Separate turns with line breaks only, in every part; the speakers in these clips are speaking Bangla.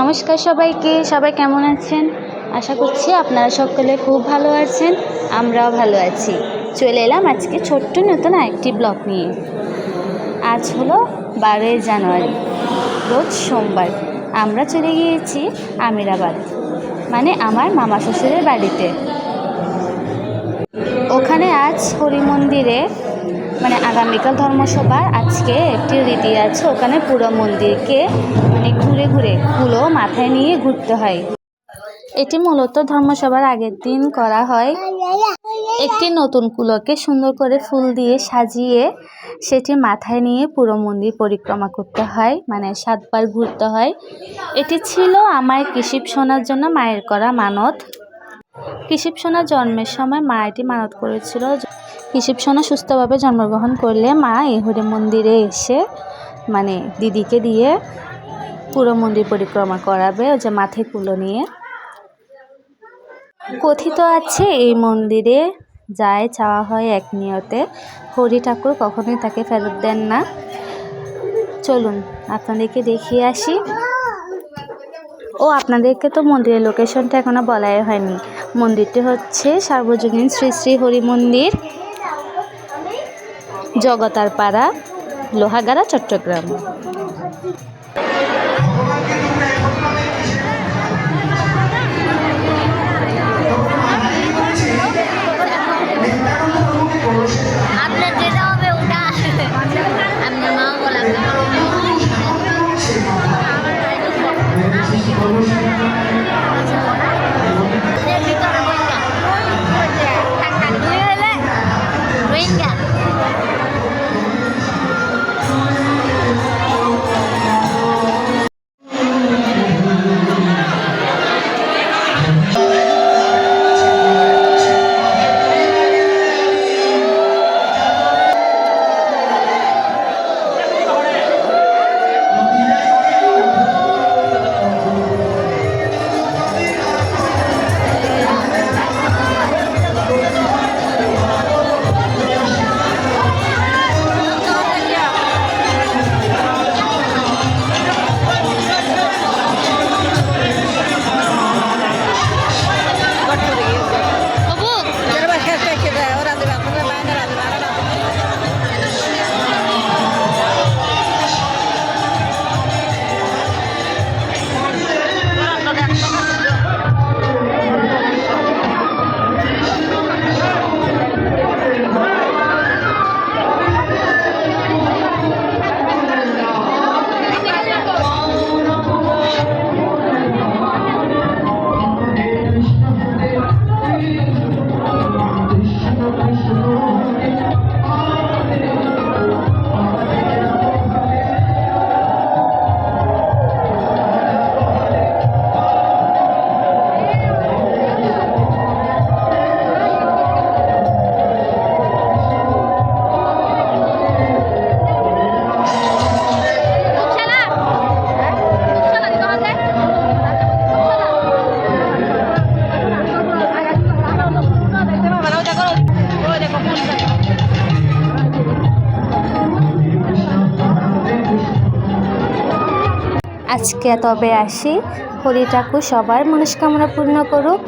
নমস্কার সবাইকে, সবাই কেমন আছেন? আশা করছি আপনারা সকলে খুব ভালো আছেন, আমরাও ভালো আছি। চলে এলাম আজকে ছোট্ট নতুন আরেকটি ব্লগ নিয়ে। আজ হলো বারোই জানুয়ারি, রোজ সোমবার। আমরা চলে গিয়েছি আমিরাবাদ মানে আমার মামা শ্বশুরের বাড়িতে। ওখানে আজ হরি মন্দিরে মানে আগামীকাল ধর্মসভার আজকে একটি রীতি আছে, ওখানে পুরো মন্দিরকে মানে ঘুরে ঘুরে কুলো মাথায় নিয়ে ঘুরতে হয়। এটি মূলত ধর্মসভার আগের দিন করা হয়। একটি নতুন কুলোকে সুন্দর করে ফুল দিয়ে সাজিয়ে সেটি মাথায় নিয়ে পুরো মন্দির পরিক্রমা করতে হয় মানে সাতবার ঘুরতে হয়। এটি ছিল আমার কৃষিপ শোনার জন্য মায়ের করা মানত। কৃষিপ সোনা জন্মের সময় মা এটি মানত করেছিল। কৃষিপ সোনা সুস্থভাবে জন্মগ্রহণ করলে মা এই হরি মন্দিরে এসে মানে দিদিকে দিয়ে পুরো মন্দির পরিক্রমা করাবে, ওই যে মাথায় কুলো নিয়ে। কথিত আছে, এই মন্দিরে যায়, চাওয়া হয় এক নিয়তে। হরি ঠাকুর কখনোই তাকে ফেরত দেন না। চলুন, আপনাদেরকে দেখিয়ে আসি। ও, আপনাদেরকে তো মন্দিরের লোকেশনটা এখনও বলাই হয়নি। মন্দিরটি হচ্ছে সার্বজনীন শ্রী শ্রী হরি মন্দির, জগতারপাড়া, লোহাগাড়া, চট্টগ্রাম।
Vamos
আজকে তবে আসি। হরি ঠাকুর সবার মনস্কামনা পূর্ণ করুক।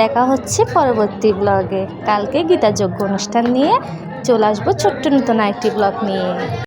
দেখা হচ্ছে পরবর্তী ব্লগে। কালকে গীতাযোগ্য অনুষ্ঠান নিয়ে চলে আসব ছোট্ট নতুন একটি ব্লগ নিয়ে।